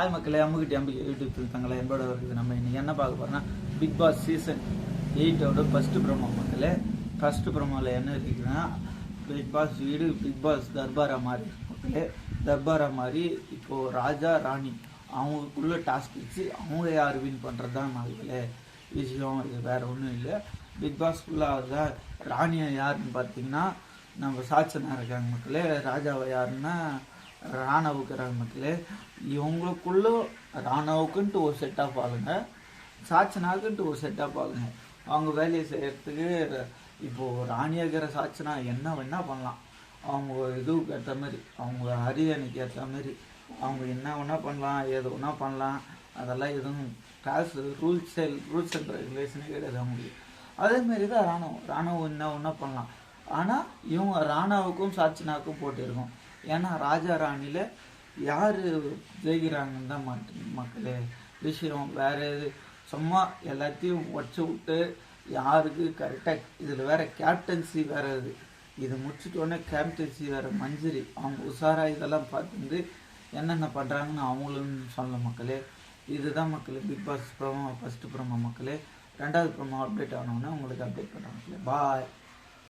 Hi மக்களே. அம்முக்கிட்ட அம்பி YouTube தங்களை என்போட இருக்குது நம்ம இன்னைக்கு என்ன பார்க்க போறோம்னா பிக் பாஸ் சீசன் எயிட்டோட ஃபஸ்ட்டு ப்ரோமோ மக்களே. ஃபஸ்ட்டு ப்ரோமோவில் என்ன இருக்குதுன்னா பிக் பாஸ் வீடு பிக் பாஸ் தர்பாரா மாதிரி மக்களே. தர்பாரா மாதிரி இப்போது ராஜா ராணி அவங்களுக்குள்ள டாஸ்க் வச்சு அவங்க யார் வின் பண்ணுறது தான் மக்களே. விஷயம் இது வேறு ஒன்றும் இல்லை. பிக் பாஸ் ஃபுல்லாக ராணியை யாருன்னு பார்த்தீங்கன்னா நம்ம சாட்சனா இருக்காங்க மக்களே. ராஜாவை யாருன்னா ராணவுக்குறாங்க மக்களே இவங்களுக்குள்ள ராணவுக்குன்ட்டு ஒரு செட் ஆஃப் ஆளுங்க சாச்சனாக்குன்ட்டு ஒரு செட் ஆஃப் ஆளுங்க. அவங்க வேலையை செய்கிறதுக்கு இப்போது ராணியாக இருக்கிற என்ன வேணால் பண்ணலாம். அவங்க இதுவுக்கு ஏற்ற மாதிரி அவங்க அரியணைக்கு ஏற்ற மாதிரி அவங்க என்ன வேணா பண்ணலாம் ஏது வேணால் பண்ணலாம். அதெல்லாம் எதுவும் காசு ரூல்ஸ் ரூல்ஸ் அண்ட் ரெகுலேஷனே கிடையாது அவங்களுக்கு. அதேமாரி தான் ராணுவம் ராணுவம் என்ன ஒன்றா பண்ணலாம். ஆனால் இவங்க ராணாவுக்கும் சாட்சினாவுக்கும் போட்டிருக்கோம். ஏன்னா ராஜா ராணியில் யார் ஜெயிக்கிறாங்கன்னு தான் மாட்டு மக்களே. விஷயம் வேறு எது. சும்மா எல்லாத்தையும் வச்சு விட்டு யாருக்கு கரெக்டாக இதில் வேறு கேப்டன்சி வேறு இது. இது முடிச்சிட்டோடனே கேப்டன்சி வேறு மஞ்சரி. அவங்க உஷாரா இதெல்லாம் பார்த்துட்டு என்னென்ன பண்ணுறாங்கன்னு அவங்களும் சொல்ல மக்களே. இதுதான் மக்களே Bigg Boss promo first promo மக்களே. ரெண்டாவது ப்ரோமோ அப்டேட் ஆனோடனே உங்களுக்கு அப்டேட் பண்ணுறாங்க மக்களே. பாய்